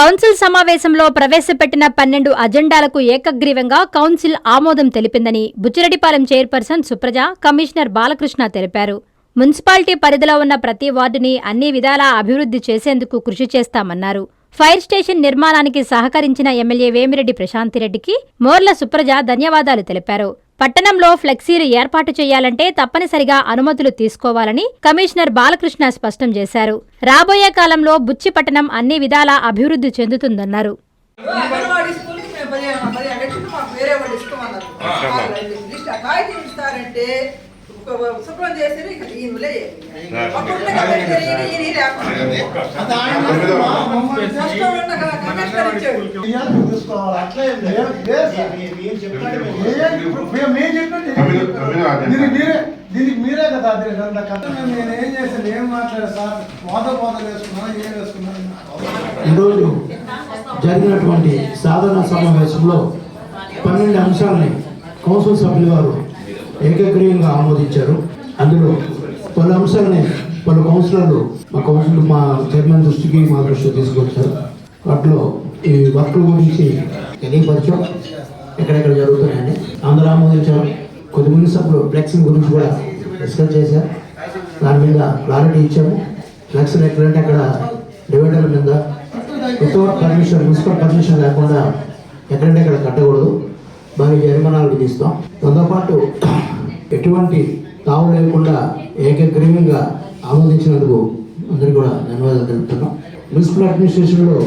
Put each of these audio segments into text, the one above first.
Council సమావేశంలో ప్రవేశపెట్టిన పన్నెండు అజెండాలకు ఏకగ్రీవంగా కౌన్సిల్ ఆమోదం తెలిపిందని బుచ్చిరెడ్డిపాలెం చైర్పర్సన్ సుప్రజ కమిషనర్ బాలకృష్ణ తెలిపారు. మున్సిపాలిటీ పరిధిలో ఉన్న ప్రతి వార్డుని అన్ని విధాలా అభివృద్ధి చేసేందుకు కృషి చేస్తామన్నారు. ఫైర్ స్టేషన్ నిర్మాణానికి సహకరించిన ఎమ్మెల్యే వేమిరెడ్డి ప్రశాంతిరెడ్డికి మోర్ల సుప్రజ ధన్యవాదాలు తెలిపారు. పట్టణంలో ఫ్లెక్సీలు ఏర్పాటు చేయాలంటే తప్పనిసరిగా అనుమతులు తీసుకోవాలని కమిషనర్ బాలకృష్ణ స్పష్టం చేశారు. రాబోయే కాలంలో బుచ్చి పట్టణం అన్ని విధాలా అభివృద్ధి చెందుతుందన్నారు. శుభ్రం చేసి ఈయన ఈయన లేకుండా. దీనికి మీరే కదా కథ నేను ఏం చేశాను ఏం మాట్లాడారు సార్ వాద వాదలు వేసుకున్నాను ఏం వేసుకున్నాను ఈరోజు జరిగినటువంటి సాధారణ సమావేశంలో పన్నెండు అంశాలని కౌన్సిల్ సభ్యులు వారు ఏకగ్రీయంగా ఆమోదించారు. అందులో పలు అంశాలని పలు కౌన్సిలర్లు మా కౌన్సిల్ మా చైర్మన్ దృష్టికి మా దృష్టికి తీసుకొచ్చారు. వాటిలో ఈ వర్క్ల గురించి తెలియపరచం ఎక్కడెక్కడ జరుగుతున్నాయని అందరూ ఆమోదించారు కొద్దిమంది సభ్యులు ఫ్లెక్సింగ్ గురించి కూడా డిస్కస్ చేశారు. దాని మీద క్లారిటీ ఇచ్చాము. ఫ్లెక్సింగ్ ఎక్కడంటే అక్కడ డివైడర్ మీద. వితౌట్ పర్మిషన్ మున్సిపల్ పర్మిషన్ లేకుండా ఎక్కడంటే అక్కడ కట్టకూడదు. దానికి జరిమానాలు విధిస్తాం దాంతోపాటు ఎటువంటి తావు లేకుండా ఏకగ్రీవంగా ఆమోదించినందుకు అందరికీ కూడా ధన్యవాదాలు తెలుపుతున్నాం. మున్సిపల్ అడ్మినిస్ట్రేషన్లో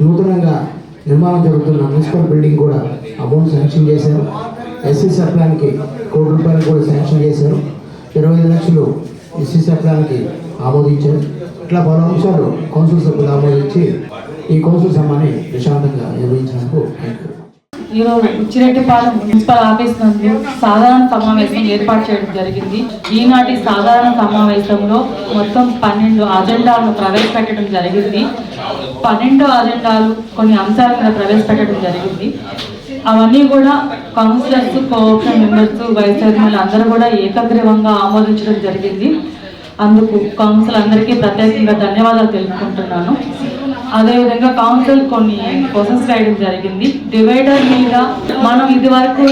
నూతనంగా నిర్మాణం జరుగుతున్న మున్సిపల్ బిల్డింగ్ కూడా అమౌంట్ శాంక్షన్ చేశారు. ఎస్సీ సప్లాన్కి కోటి రూపాయలు కూడా శాంక్షన్ చేశారు. ఇరవై ఐదు లక్షలు ఎస్సీ సప్లాన్కి ఆమోదించారు. ఇట్లా పలు అంశాలు కౌన్సిల్ సభ్యులు ఆమోదించి ఈ కౌన్సిల్ సభని ప్రశాంతంగా నిర్వహించినందుకు ఈరోజు ఉచ్చిరెడ్డిపాలెం మున్సిపల్ ఆఫీస్ నందు సాధారణ సమావేశం ఏర్పాటు చేయడం జరిగింది. ఈనాటి సాధారణ సమావేశంలో మొత్తం పన్నెండు అజెండాలను ప్రవేశపెట్టడం జరిగింది. పన్నెండు అజెండాలు కొన్ని అంశాల మీద ప్రవేశపెట్టడం జరిగింది. అవన్నీ కూడా కౌన్సిలర్స్ కోఆపరేషన్ మెంబర్స్ వైస్ చైర్మన్లు అందరూ కూడా ఏకగ్రీవంగా ఆమోదించడం జరిగింది. అందుకు కౌన్సిల్ అందరికీ ప్రత్యేకంగా ధన్యవాదాలు తెలుపుకుంటున్నాను. అదేవిధంగా కౌన్సిల్ కొన్ని క్వశ్చన్స్ రాయడం జరిగింది. డివైడర్ మీద మనం ఇది వరకు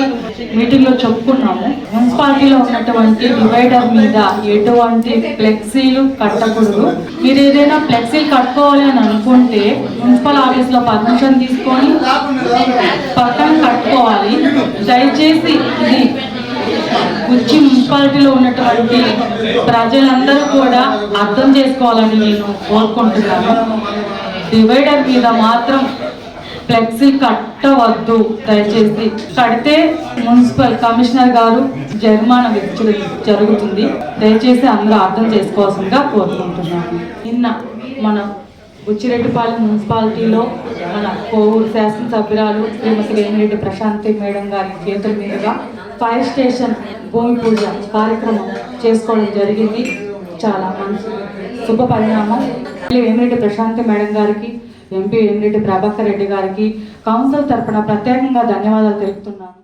మీటింగ్లో చెప్పుకున్నాము. మున్సిపాలిటీలో ఉన్నటువంటి డివైడర్ మీద ఎటువంటి ఫ్లెక్సీలు కట్టకూడదు. మీరు ఏదైనా ఫ్లెక్సీలు కట్టుకోవాలి అని అనుకుంటే మున్సిపల్ ఆఫీస్లో పర్మిషన్ తీసుకొని పక్కన కట్టుకోవాలి. దయచేసి ఇది ఉచ్చి మున్సిపాలిటీలో ఉన్నటువంటి ప్రజలందరూ కూడా అర్థం చేసుకోవాలని నేను కోరుకుంటున్నాను. డివైడర్ మీద మాత్రం ఫ్లెక్సీ కట్టవద్దు దయచేసి. కడితే మున్సిపల్ కమిషనర్ గారు జరిమానా విధించడం జరుగుతుంది. దయచేసి అందరూ అర్థం చేసుకోవాల్సిందిగా కోరుకుంటున్నాను. నిన్న మన బుచ్చిరెడ్డిపాలెం మున్సిపాలిటీలో మన కోవూరు శాసనసభ్యురాలు శ్రీమతి వేమిరెడ్డి ప్రశాంతి మేడం గారి చేతుల మీదుగా ఫైర్ స్టేషన్ భూమి పూజ కార్యక్రమం చేసుకోవడం జరిగింది. చాలా మంచి శుభ పరిణామం. వేమిరెడ్డి ప్రశాంతి మేడం గారికి ఎంపీ వేమిరెడ్డి ప్రభాకర్ రెడ్డి గారికి కౌన్సిల్ తరఫున ప్రత్యేకంగా ధన్యవాదాలు తెలుపుతున్నాను.